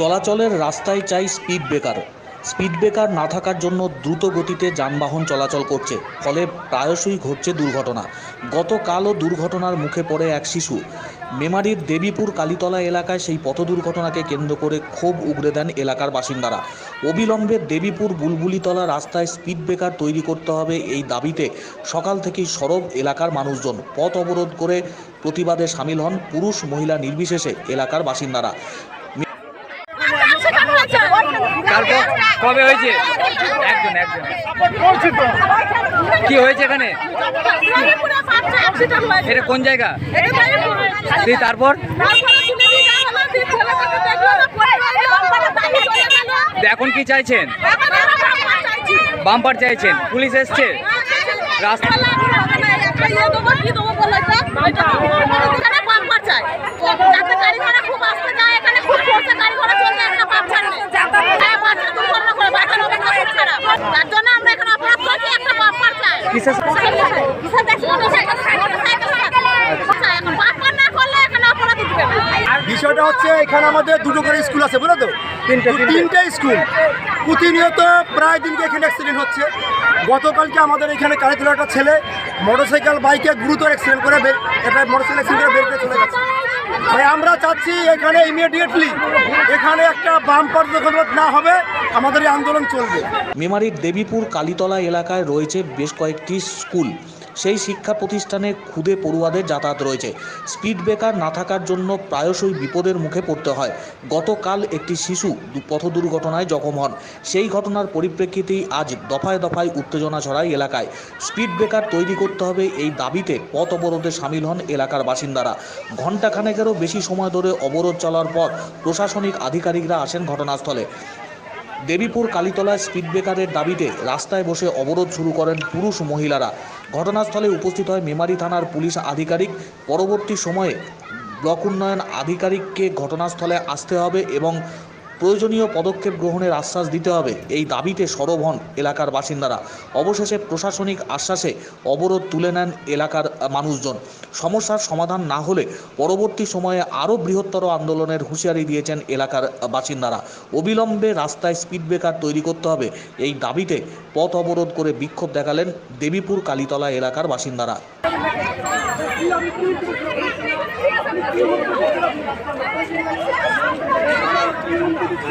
চলাচলের রাস্তায় চাই স্পিড ব্রেকার। স্পিড ব্রেকার না থাকার জন্য দ্রুত গতিতে যানবাহন চলাচল করছে, ফলে প্রায়শই ঘটছে দুর্ঘটনা। গতকালও দুর্ঘটনার মুখে পড়ে এক শিশু। মেমারির দেবীপুর কালীতলা এলাকায় সেই পথ দুর্ঘটনাকে কেন্দ্র করে ক্ষোভ উগরে দেন এলাকার বাসিন্দারা। অবিলম্বে দেবীপুর বুলবুলিতলা রাস্তায় স্পিড ব্রেকার তৈরি করতে হবে এই দাবিতে সকাল থেকেই সরব এলাকার মানুষজন। পথ অবরোধ করে প্রতিবাদে সামিল হন পুরুষ, মহিলা নির্বিশেষে এলাকার বাসিন্দারা। তারপর কবে হয়েছে? একজন একজন। কি হয়েছে এখানে? এটা কোন জায়গা? দিয়ে তারপর? এখন কি চাইছেন? বাম্পার চাইছেন। পুলিশ এসছে? রাস্তা তার জন্য আমরা এখন অপরাধ করছি একটা বাম্পার চাই বিষয়টা হচ্ছে এখানে আমাদের দুটো করে স্কুল আছে বুঝলো তো? তিনটে, স্কুল। প্রতিনিয়ত প্রায় দিনকে এখানে অ্যাক্সিডেন্ট হচ্ছে। গতকালকে আমাদের এখানে কালীতলা একটা ছেলে মোটরসাইকেল বাইকে গুরুতর অ্যাক্সিডেন্ট করে বের- একটা মোটরসাইকেল অ্যাক্সিডেন্ট করে বের করে চলে গেছে। ভাই আমরা চাচ্ছি এখানে ইমিডিয়েটলি এখানে একটা বাম্পার যখন না হবে আমাদের এই আন্দোলন চলবে। মেমারির দেবীপুর কালীতলা এলাকায় রয়েছে বেশ কয়েকটি স্কুল। সেই শিক্ষা প্রতিষ্ঠানে খুদে পড়ুয়াদের যাতায়াত রয়েছে। স্পিড ব্রেকার না থাকার জন্য প্রায়শই বিপদের মুখে পড়তে হয়। গতকাল একটি শিশু পথ দুর্ঘটনায় জখম হন। সেই ঘটনার পরিপ্রেক্ষিতেই আজ দফায় দফায় উত্তেজনা ছড়ায় এলাকায়। স্পিড ব্রেকার তৈরি করতে হবে এই দাবিতে পথ অবরোধে সামিল হন এলাকার বাসিন্দারা। ঘণ্টাখানেকেরও বেশি সময় ধরে অবরোধ চলার পর প্রশাসনিক আধিকারিকরা আসেন ঘটনাস্থলে। দেবীপুর কালীতলায় স্পিড ব্রেকারের দাবিতে রাস্তায় বসে অবরোধ শুরু করেন পুরুষ মহিলারা। ঘটনাস্থলে উপস্থিত হয় মেমারি থানার পুলিশ আধিকারিক। পরবর্তী সময়ে ব্লক উন্নয়ন আধিকারিককে ঘটনাস্থলে আসতে হবে এবং প্রয়োজনীয় পদক্ষেপ গ্রহণের আশ্বাস দিতে হবে। এই দাবিতে সরব হন এলাকার বাসিন্দারা। অবশেষে প্রশাসনিক আশ্বাসে অবরোধ তুলে নেন এলাকার মানুষজন। সমস্যার সমাধান না হলে পরবর্তী সময়ে আরও বৃহত্তর আন্দোলনের হুঁশিয়ারি দিয়েছেন এলাকার বাসিন্দারা। অবিলম্বে রাস্তায় স্পিড ব্রেকার তৈরি করতে হবে। এই দাবিতে পথ অবরোধ করে বিক্ষোভ দেখালেন দেবীপুর কালীতলা এলাকার বাসিন্দারা।